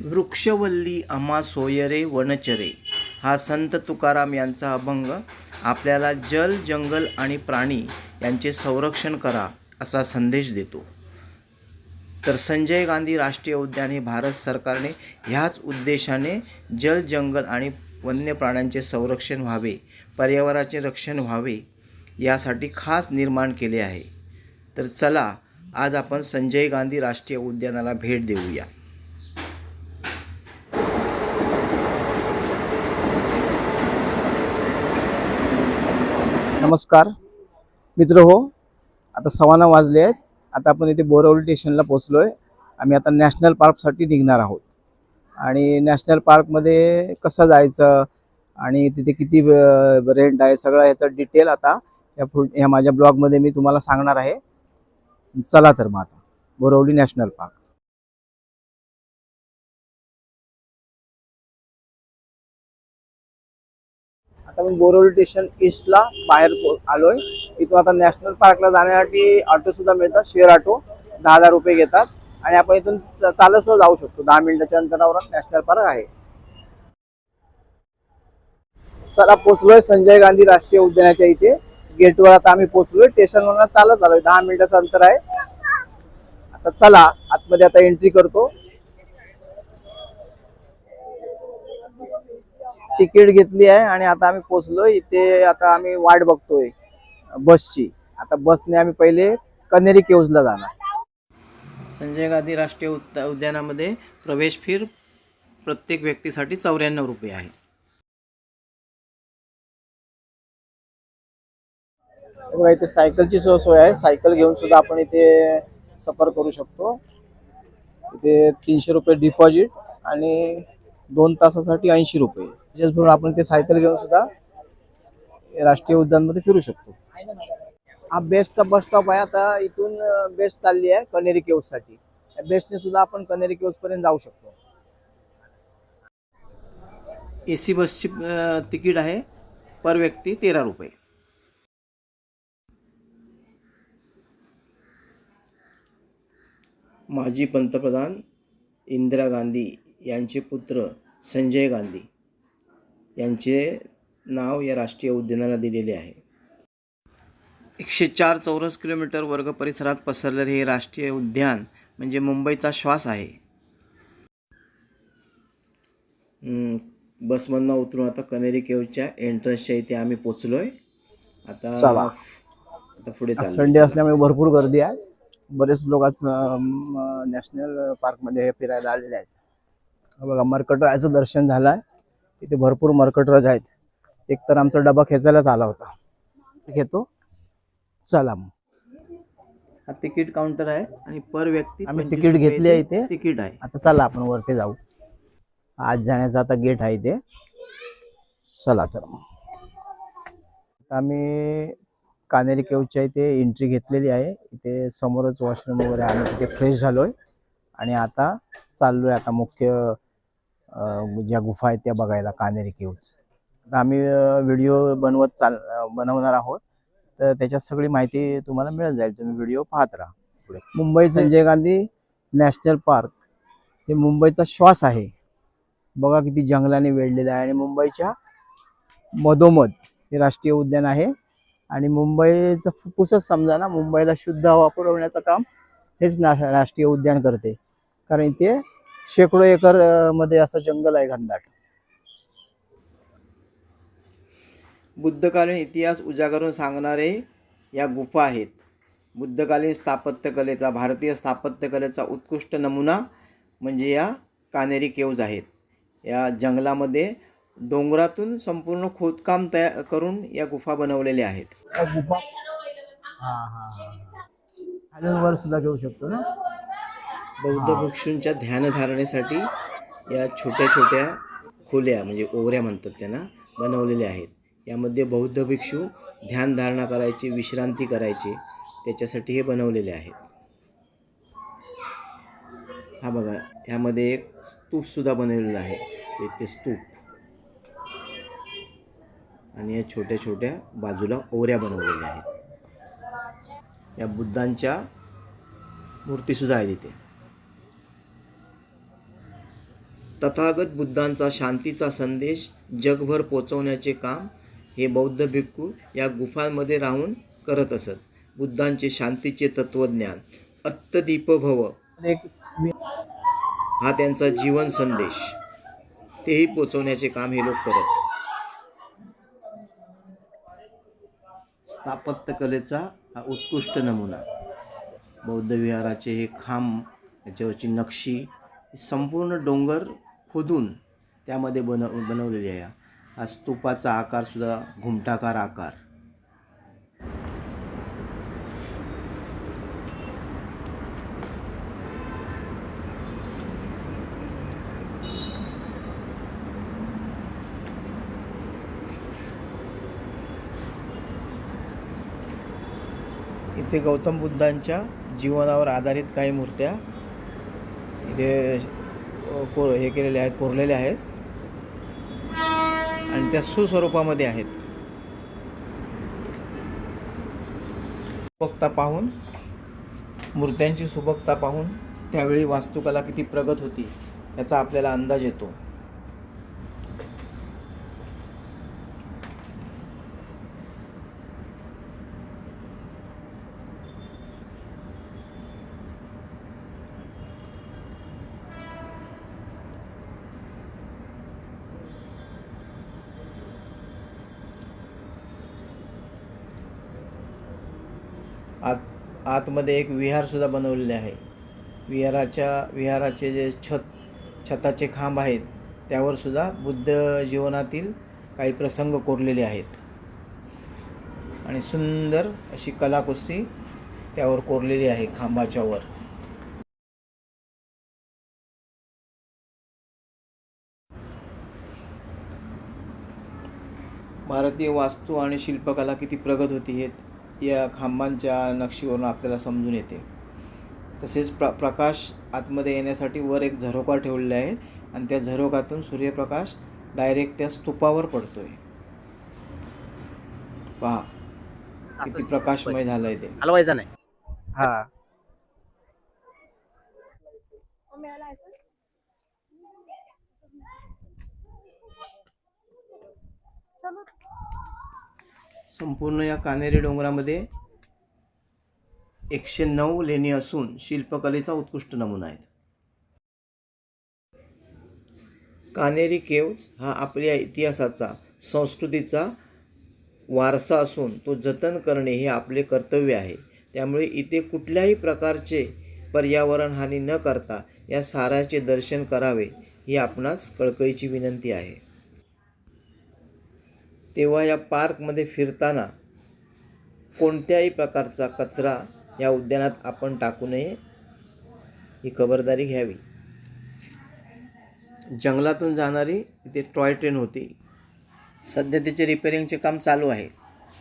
वृक्षवल्ली आम्हा सोयरे वनचरे हा संत तुकाराम यांचा अभंग. आपल्याला जल जंगल आणि प्राणी यांचे संरक्षण करा असा संदेश देतो. तर संजय गांधी राष्ट्रीय उद्यान हे भारत सरकारने ह्याच उद्देशाने जल जंगल आणि वन्य प्राण्यांचे संरक्षण व्हावे पर्यावरणाचे रक्षण व्हावे यासाठी खास निर्माण केले आहे. तर चला आज आपण संजय गांधी राष्ट्रीय उद्यानाला भेट देऊया. नमस्कार. मित्र हो आता सवाना वाजले आहेत. आता आपण इथे बोरवली स्टेशनला पोचलो आहे आम्ही आता नॅशनल पार्कसाठी निघणार आहोत. आणि नॅशनल पार्कमध्ये कसं जायचं आणि तिथे किती रेंट आहे सगळं ह्याचं डिटेल आता या पुढ ह्या माझ्या ब्लॉगमध्ये मी तुम्हाला सांगणार आहे. चला तर मग आता बोरवली नॅशनल पार्क. आता मी बोरवली स्टेशन ईस्टला बाहेर आलोय. इथून आता नॅशनल पार्कला जाण्यासाठी ऑटो सुद्धा मिळतात. शेअर ऑटो दहा हजार रुपये घेतात. आणि आपण इथून चालत सुद्धा जाऊ शकतो. दहा मिनिटाच्या अंतरावर नॅशनल पार्क आहे. चला पोचलोय संजय गांधी राष्ट्रीय उद्यानाच्या इथे. गेटवर आता आम्ही पोचलोय स्टेशनवर चालत आलोय. दहा मिनिटाचं अंतर आहे. आता चला आतमध्ये आता एंट्री करतो. तिकीट घेतली आहे आणि आता आम्ही पोचलोय इथे आता आम्ही वाट बघतोय बसची. आता बसने आम्ही पहिले कनेरी केव्जला जाणार. संजय गांधी राष्ट्रीय उद्या उद्यानामध्ये प्रवेश फीर प्रत्येक व्यक्तीसाठी चौऱ्याण्णव रुपये आहे. बघा इथे सायकलची सोय सोय आहे. सायकल घेऊन सुद्धा आपण इथे सफर करू शकतो. इथे तीनशे रुपये डिपॉझिट आणि दोन तासासाठी ऐंशी रुपये. विशेष म्हणून आपण ते सायकल घेऊन सुद्धा राष्ट्रीय उद्यानमध्ये फिरू शकतो. हा बेस्टचा बस स्टॉप आहे. आता इथून बेस्ट चालली आहे कनेरी केव्जसाठी. या बेस्टने सुद्धा आपण कनेरी केव्ज पर्यंत जाऊ शकतो. ए सी बसची तिकीट आहे पर व्यक्ती तेरा रुपये. माजी पंतप्रधान इंदिरा गांधी यांचे पुत्र संजय गांधी यांचे नाव या राष्ट्रीय उद्यानाला दिलेले आहे. एकशे चार चौरस किलोमीटर वर्ग परिसरात पसरलेले हे राष्ट्रीय उद्यान म्हणजे मुंबईचा श्वास आहे. बसमधनं उतरून आता कनेरी केवच्या एंट्रन्सच्या इथे आम्ही पोचलोय. आता चला. आता पुढे चालू. संडे असल्यामुळे भरपूर गर्दी आहे. बरेच लोक आज नॅशनल पार्कमध्ये फिरायला आलेले आहेत. बघा मरकटरायाचं दर्शन झालं आहे इथे भरपूर मरकटराज आहेत. एक तर आमचा डबा खेचायलाच आला होता. घेतो चला मग. हा तिकीट काउंटर आहे आणि पर व्यक्ती आम्ही 25 तिकीट घेतली आहे इथे. तिकीट आहे. आता चला आपण वरती जाऊ. आज जाण्याचा आता गेट आहे इथे. चला तर मग. आम्ही कानेरी केवच्या इथे एंट्री घेतलेली आहे. इथे समोरच वॉशरूम वगैरे आम्ही तिथे फ्रेश झालोय. आणि आता चाललोय आता मुख्य ज्या गुफा आहेत त्या बघायला कानेरी केव्ज. आता आम्ही व्हिडिओ बनवत चाल बनवणार आहोत. तर त्याच्यात सगळी माहिती तुम्हाला मिळत जाईल. तुम्ही व्हिडिओ पाहत राहा पुढे. मुंबई संजय गांधी नॅशनल पार्क हे मुंबईचा श्वास आहे. बघा किती जंगलाने वेढलेलं आहे आणि मुंबईच्या मधोमध हे राष्ट्रीय उद्यान आहे. आणि मुंबईचं फुफ्फुसच समजा ना मुंबईला शुद्ध हवा पुरवण्याचं काम हेच ना राष्ट्रीय उद्यान करते. कारण इथे शेकडो एकरमध्ये असं जंगल आहे घनदाट. बुद्धकालीन इतिहास उजागरून सांगणारे या गुफा आहेत. बुद्धकालीन स्थापत्यकलेचा भारतीय स्थापत्यकलेचा उत्कृष्ट नमुना म्हणजे या कानेरी केव्ज आहेत. या जंगलामध्ये डोंगरातून संपूर्ण खोदकाम तयार करून या गुफा बनवलेल्या आहेत. गुफा हा हा. हा वर सुद्धा घेऊ शकतो ना? बौद्ध भिक्षूंच्या ध्यानधारणेसाठी या छोट्या छोट्या खोल्या म्हणजे ओवऱ्या म्हणतात त्यांना बनवलेल्या आहेत. यामध्ये बौद्ध भिक्षू ध्यानधारणा करायचे विश्रांती करायचे त्याच्यासाठी हे बनवलेले आहेत. हा बघा ह्यामध्ये एक स्तूपसुद्धा बनवलेला आहे. ते ते स्तूप. आणि या छोट्या छोट्या बाजूला ओवऱ्या बनवलेल्या आहेत. या बुद्धांच्या मूर्तीसुद्धा आहेत इथे. तथागत बुद्धांचा शांतीचा संदेश जगभर पोचवण्याचे काम हे बौद्ध भिक्खू या गुफांमध्ये राहून करत असत. बुद्धांचे शांतीचे तत्त्वज्ञान अत्तदीपभव हा त्यांचा जीवन संदेश. तेही पोचवण्याचे काम हे लोक करत. स्थापत्यकलेचा हा उत्कृष्ट नमुना. बौद्ध विहाराचे हे खांब याच्यावरची नक्षी संपूर्ण डोंगर खोदून त्यामध्ये बन बनवलेली आहे. हा स्तूपाचा आकारसुद्धा घुमटाकार आकार. इथे गौतम बुद्धांच्या जीवनावर आधारित काही मूर्त्या इथे कोर हे केलेले आहेत कोरलेले आहेत. आणि त्या सुस्वरूपामध्ये आहेत. सुबकता पाहून मूर्त्यांची सुबकता पाहून त्यावेळी वास्तुकला किती प्रगत होती याचा आपल्याला अंदाज येतो. आत आतमध्ये एक विहारसुद्धा बनवलेले आहे. विहाराच्या विहाराचे जे छत छताचे खांब आहेत त्यावर सुद्धा बुद्ध जीवनातील काही प्रसंग कोरलेले आहेत. आणि सुंदर अशी कलाकुस्ती त्यावर कोरलेली आहे खांबाच्या वर. भारतीय वास्तू आणि शिल्पकला किती प्रगत होती हे या खांबांच्या नक्षीवरून आपल्याला समजून येते. तसेच प्र प्रकाश आतमध्ये येण्यासाठी वर एक झरोका ठेवलेला आहे आणि त्या झरोकातून सूर्यप्रकाश डायरेक्ट त्या स्तूपावर पडतोय. पहा किती प्रकाशमय झालंय ते. हलवायचा नाही. हा. संपूर्ण या कानेरी डोंगरामध्ये एकशे नऊ लेणी असून शिल्पकलेचा उत्कृष्ट नमुना आहेत. कानेरी केव्ज हा आपल्या इतिहासाचा संस्कृतीचा वारसा असून तो जतन करणे हे आपले कर्तव्य आहे. त्यामुळे इथे कुठल्याही प्रकारचे पर्यावरण हानी न करता या साराचे दर्शन करावे ही आपणास कळकळीची विनंती आहे. तेव्हा या पार्कमध्ये फिरताना कोणत्याही प्रकारचा कचरा या उद्यानात आपण टाकू नये ही खबरदारी घ्यावी. जंगलातून जाणारी इथे टॉय ट्रेन होती. सध्या तिचे रिपेरिंगचे काम चालू आहे.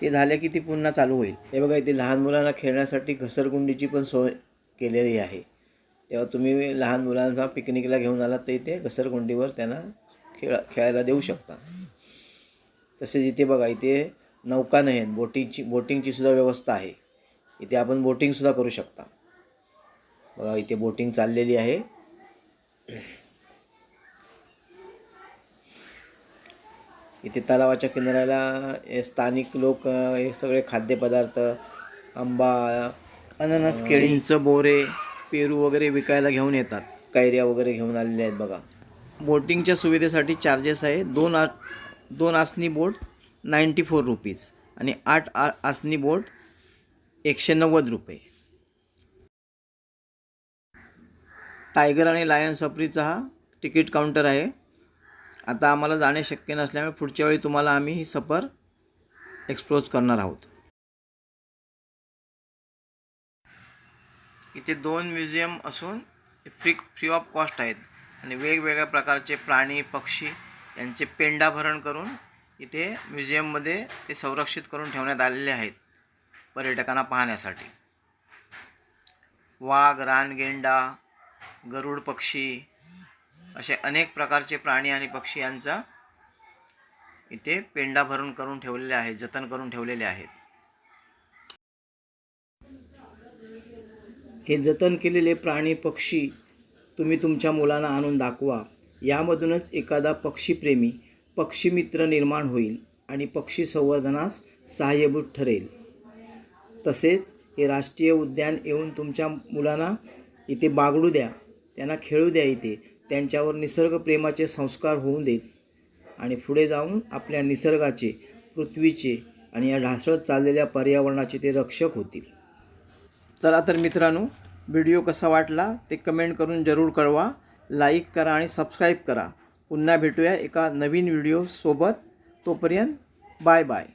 ते झाले की ती पुन्हा चालू होईल. हे बघा इथे लहान मुलांना खेळण्यासाठी घसरगुंडीची पण सोय केलेली आहे. तेव्हा तुम्ही लहान मुलांना पिकनिकला घेऊन आलात तर इथे घसरगुंडीवर त्यांना खेळ खेळायला देऊ शकता. तसेच इथे बघा इथे नौका नाही आहेत. बोटिंगची बोटिंगची सुद्धा व्यवस्था आहे. इथे आपण बोटिंगसुद्धा करू शकता. बघा इथे बोटिंग चाललेली आहे. इथे तलावाच्या किनाऱ्याला स्थानिक लोक हे सगळे खाद्यपदार्थ आंबा अननस केळी. चिंच बोरे पेरू वगैरे विकायला घेऊन येतात. कैऱ्या वगैरे घेऊन आलेले आहेत बघा. बोटिंगच्या सुविधेसाठी चार्जेस आहे दोन आ दोन आसनी बोट नाईंटी फोर रुपीज आणि आठ आ आसनी बोट एकशे नव्वद रुपये. टायगर आणि लायन सफरीचा हा तिकीट काउंटर आहे. आता आम्हाला जाणे शक्य नसल्यामुळे पुढच्या वेळी तुम्हाला आम्ही ही सफर एक्सप्लोज करणार आहोत. इथे दोन म्युझियम असून फ्री फ्री ऑफ कॉस्ट आहेत. आणि वेगवेगळ्या प्रकारचे प्राणी पक्षी यांचे पेंडाभरण करून इथे म्युझियममध्ये ते संरक्षित करून ठेवण्यात आलेले आहेत पर्यटकांना पाहण्यासाठी. वाघ रानगेंडा गरुड पक्षी असे अनेक प्रकारचे प्राणी आणि पक्षी यांचा इथे पेंडा भरून करून ठेवलेले आहे जतन करून ठेवलेले आहेत. हे जतन केलेले प्राणी पक्षी तुम्ही तुमच्या मुलांना आणून दाखवा. यामधूनच एखादा पक्षीप्रेमी पक्षीमित्र निर्माण होईल आणि पक्षी संवर्धनास सहाय्यभूत ठरेल. तसेच हे राष्ट्रीय उद्यान येऊन तुमच्या मुलांना इथे बागडू द्या त्यांना खेळू द्या इथे त्यांच्यावर निसर्गप्रेमाचे संस्कार होऊ देत आणि पुढे जाऊन आपल्या निसर्गाचे पृथ्वीचे आणि या ढासळत चाललेल्या पर्यावरणाचे ते रक्षक होतील. चला तर मित्रांनो व्हिडिओ कसा वाटला ते कमेंट करून जरूर कळवा. लाईक करा आणि सबस्क्राईब करा. पुन्हा भेटूया एका नवीन व्हिडिओसोबत. तोपर्यंत बाय बाय.